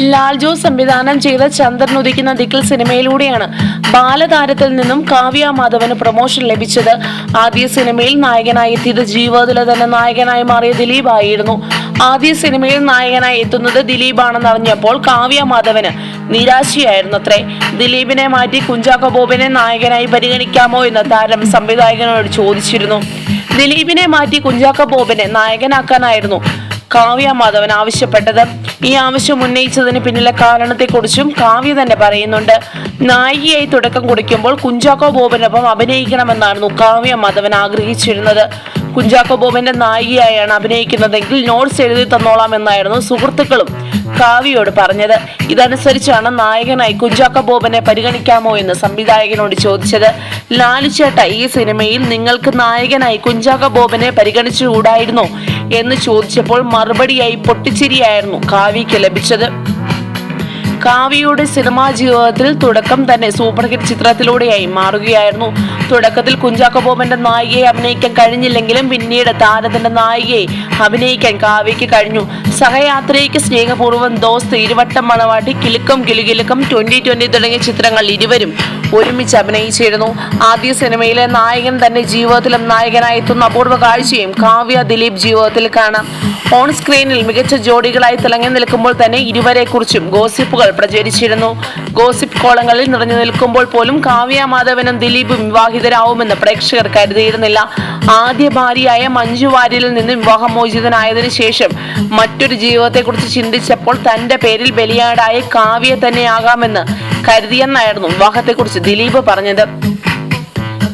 ലാൽ ജോസ് സംവിധാനം ചെയ്ത ചന്ദ്രൻ ഉദിക്കുന്ന ദിക്കിൽ സിനിമയിലൂടെയാണ് ബാലതാരത്തിൽ നിന്നും കാവ്യ മാധവന് പ്രൊമോഷൻ ലഭിച്ചത്. ആദ്യ സിനിമയിൽ നായകനായി എത്തിയത് ജീവിതത്തിലെ തന്നെ നായകനായി മാറിയ ദിലീപ് ആയിരുന്നു ആദ്യ സിനിമയിൽ നായകനായി എത്തുന്നത് ദിലീപാണെന്ന് അറിഞ്ഞപ്പോൾ കാവ്യ മാധവന് നിരാശയായിരുന്നു അത്രേ ദിലീപിനെ മാറ്റി കുഞ്ചാക്കോ ബോബിനെ നായകനായി പരിഗണിക്കാമോ എന്ന് താരം സംവിധായകനോട് ചോദിച്ചിരുന്നു. ദിലീപിനെ മാറ്റി കുഞ്ചാക്കോ ബോബിനെ നായകനാക്കാനായിരുന്നു കാവ്യ മാധവൻ ആവശ്യപ്പെട്ടത്. ഈ ആവശ്യം ഉന്നയിച്ചതിന് പിന്നിലെ കാരണത്തെക്കുറിച്ചും കാവ്യ തന്നെ പറയുന്നുണ്ട്. നായികയായി തുടക്കം കുറിക്കുമ്പോൾ കുഞ്ചാക്കോ ബോബനൊപ്പം അഭിനയിക്കണമെന്നായിരുന്നു കാവ്യ മാധവൻ ആഗ്രഹിച്ചിരുന്നത്. കുഞ്ചാക്കോ ബോബന്റെ നായികയായാണ് അഭിനയിക്കുന്നതെങ്കിൽ നോട്ട്സ് എഴുതി തന്നോളാം എന്നായിരുന്നു സുഹൃത്തുക്കളും കാവ്യയോട് പറഞ്ഞത്. ഇതനുസരിച്ചാണ് നായകനായി കുഞ്ചാക്ക ബോബനെ പരിഗണിക്കാമോ എന്ന് സംവിധായകനോട് ചോദിച്ചത്. ലാലുചേട്ട ഈ സിനിമയിൽ നിങ്ങൾക്ക് നായകനായി കുഞ്ചാക്ക ബോബനെ പരിഗണിച്ചുകൂടായിരുന്നോ? എന്ന് ചോദിച്ചപ്പോൾ മറുപടിയായി പൊട്ടിച്ചിരിയായിരുന്നു കാവ്യയ്ക്ക് ലഭിച്ചത്. കാവ്യയുടെ സിനിമാ ജീവിതത്തിൽ തുടക്കം തന്നെ സൂപ്പർ ഹിറ്റ് ചിത്രത്തിലൂടെയായി മാറുകയായിരുന്നു. തുടക്കത്തിൽ കുഞ്ചാക്കോ ബോബന്റെ നായികയെ അഭിനയിക്കാൻ കഴിഞ്ഞില്ലെങ്കിലും പിന്നീട് താരത്തിന്റെ നായികയെ അഭിനയിക്കാൻ കാവ്യയ്ക്ക് കഴിഞ്ഞു. സഹയാത്രയ്ക്ക് സ്നേഹപൂർവം ദോസ്ത് ഇരുവട്ടം മണവാട്ടി കിലുക്കം കിലുകിലുക്കം ട്വന്റി ട്വന്റി തുടങ്ങിയ ചിത്രങ്ങൾ ഇരുവരും ഒരുമിച്ച് അഭിനയിച്ചിരുന്നു. ആദ്യ സിനിമയിലെ നായകൻ തന്നെ ജീവിതത്തിലും നായകനായി എത്തുന്ന അപൂർവ കാഴ്ചയും കാവ്യ ദിലീപ് ജീവിതത്തിൽ കാണാം. ഓൺ സ്ക്രീനിൽ മികച്ച ജോഡികളായി തിളങ്ങി നിൽക്കുമ്പോൾ തന്നെ ഇരുവരെ കുറിച്ചും ഗോസിപ്പുകൾ പ്രചരിച്ചിരുന്നു. ഗോസിപ്പ് കോളങ്ങളിൽ നിറഞ്ഞു നിൽക്കുമ്പോൾ പോലും കാവ്യ മാധവനും ദിലീപും വിവാഹിതരാവുമെന്ന് പ്രേക്ഷകർ കരുതിയിരുന്നില്ല. ആദ്യ ഭാര്യയായ മഞ്ജു വാര്യരിൽ നിന്ന് വിവാഹമോചിതനായതിനു ശേഷം മറ്റൊരു ജീവിതത്തെക്കുറിച്ച് ചിന്തിച്ചപ്പോൾ തന്റെ പേരിൽ ബലിയാടായ കാവ്യ തന്നെയാകാമെന്ന് കരുതിയെന്നായിരുന്നു വിവാഹത്തെക്കുറിച്ച് ദിലീപ് പറഞ്ഞത്.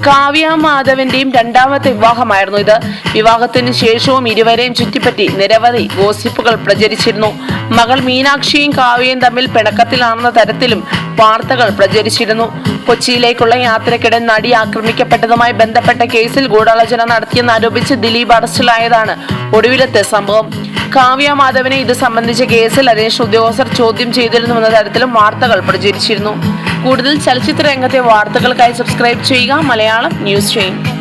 കാവ്യ മാധവന്റെയും രണ്ടാമത്തെ വിവാഹമായിരുന്നു ഇത്. വിവാഹത്തിന് ശേഷവും ഇരുവരെയും ചുറ്റിപ്പറ്റി നിരവധി ഗോസിപ്പുകൾ പ്രചരിച്ചിരുന്നു. മകൾ മീനാക്ഷിയും കാവ്യയും തമ്മിൽ പിണക്കത്തിലാണെന്ന തരത്തിലും വാർത്തകൾ പ്രചരിച്ചിരുന്നു. കൊച്ചിയിലേക്കുള്ള യാത്രക്കിടെ നടി ആക്രമിക്കപ്പെട്ടതുമായി ബന്ധപ്പെട്ട കേസിൽ ഗൂഢാലോചന നടത്തിയെന്ന് ആരോപിച്ച് ദിലീപ് അറസ്റ്റിലായതാണ് ഒടുവിലത്തെ സംഭവം. കാവ്യ മാധവനെ ഇത് സംബന്ധിച്ച കേസിൽ അന്വേഷണ ഉദ്യോഗസ്ഥർ ചോദ്യം ചെയ്തിരുന്നുവെന്ന തരത്തിലും വാർത്തകൾ പ്രചരിച്ചിരുന്നു. കൂടുതൽ ചലച്ചിത്ര രംഗത്തെ വാർത്തകൾക്കായി സബ്സ്ക്രൈബ് ചെയ്യുക മലയാളം ന്യൂസ് ചെയ്യും